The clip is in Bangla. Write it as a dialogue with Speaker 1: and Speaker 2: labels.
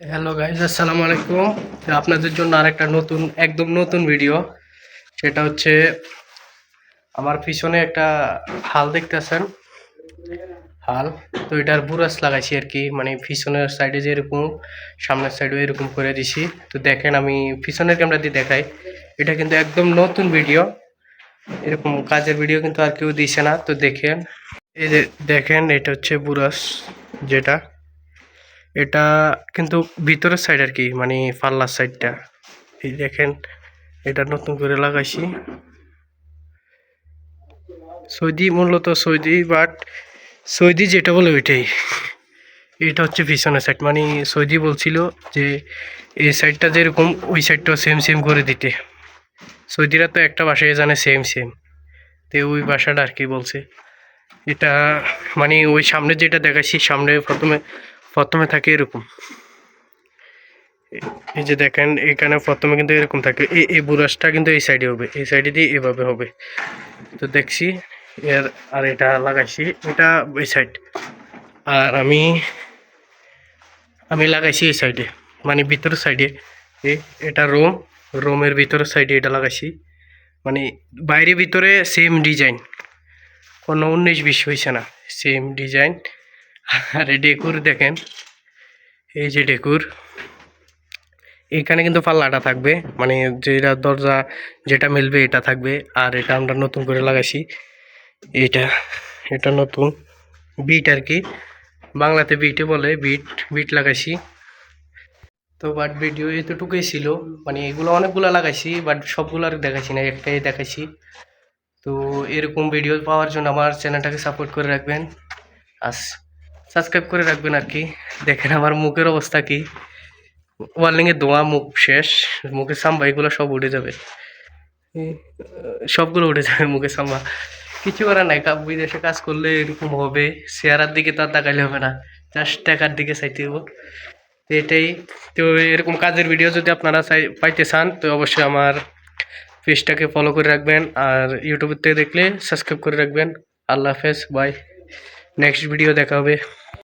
Speaker 1: হ্যালো গাইজ আসসালামু আলাইকুম। আপনাদের জন্য আরেকটা নতুন, একদম নতুন ভিডিও সেটা হচ্ছে, আমার পিছনে একটা হাল দেখতেছেন? হাল? তো এটার বুরাস লাগাইছি আর কি। মানে পিছনের সাইডে যেরকম, সামনের সাইডে এরকম করে দিছি। তো দেখেন, আমি পিছনের ক্যামেরা দিয়ে দেখাই। এটা কিন্তু একদম নতুন ভিডিও এরকম কাজের ভিডিও কিন্তু আর কেউ দিছে না। তো দেখেন, এই যে দেখেন, এটা হচ্ছে বুরাস যেটা। এটা কিন্তু ভিতরের সাইড আর কি মানে পাল্লার সাইডটা এই দেখেন, এটা নতুন করে লাগাইছি। সৌদি, মূলত সৌদি বাট সৌদি যেটা বলে ওইটাই। এটা হচ্ছে পিছনের সাইড মানে সৌদি বলছিল যে এই সাইডটা যেরকম, ওই সাইডটাও সেম সেম করে দিতে। সৌদিরা তো একটা বাসায় জানে সেম সেম তো ওই বাসাটা আর কি বলছে। এটা মানে ওই সামনে যেটা দেখাচ্ছি সামনে প্রথমে প্রথমে থাকে এরকম। এই যে দেখেন, এখানে প্রথমে কিন্তু এরকম থাকে। এই এই বুরাসটা কিন্তু এই সাইডে হবে। এই সাইডে দিয়ে এভাবে হবে। তো দেখছি, এর, আর এটা লাগাইছি। এটা এই সাইড আর আমি আমি লাগাইছি এই সাইডে মানে ভিতরের সাইডে এটা রোম রোমের ভিতরের সাইডে এটা লাগাইছি। মানে বাইরে ভিতরে সেম ডিজাইন কোনো উনিশ বিশ হয়েছে না। সেম ডিজাইন আর ডেকুর দেখেন। এই যে ডেকুর। এখানে কিন্তু পাল্লাটা থাকবে। মানে যেটা দরজা যেটা মিলবে এটা থাকবে। আর এটা আমরা নতুন করে লাগাইছি। এটা এটা নতুন বিট আর কি। বাংলাতে বিটে বলে, বিট বিট লাগাইছি। তো বাট ভিডিও এতটুকুই ছিল। মানে এগুলো অনেকগুলো লাগাইছি বাট সবগুলো আর দেখাইছি না, একটাই দেখাইছি। তো এরকম ভিডিও পাওয়ার জন্য আমার চ্যানেলটাকে সাপোর্ট করে রাখবেন। আর সাবস্ক্রাইব করে রাখবেন আর কি। দেখেন আমার মুখের অবস্থা কি। ওয়ার্লিংয়ে দোয়া, মুখ শেষ, মুখের সাম্বা, এগুলো সব উঠে যাবে। সবগুলো উঠে যাবে মুখের সাম্বা। কিছু করার নাই বিদেশে কাজ করলে এরকম হবে। চেহারার দিকে তো আর তাকাইলে হবে না। জাস্ট টাকার দিকে চাইতে হব এটাই। তো এরকম কাজের ভিডিও যদি আপনারা চাই পাইতে চান, তো অবশ্যই আমার পেজটাকে ফলো করে রাখবেন। আর ইউটিউব থেকে দেখলে সাবস্ক্রাইব করে রাখবেন। আল্লাহ হাফেজ বাই নেক্সট ভিডিও দেখা হবে।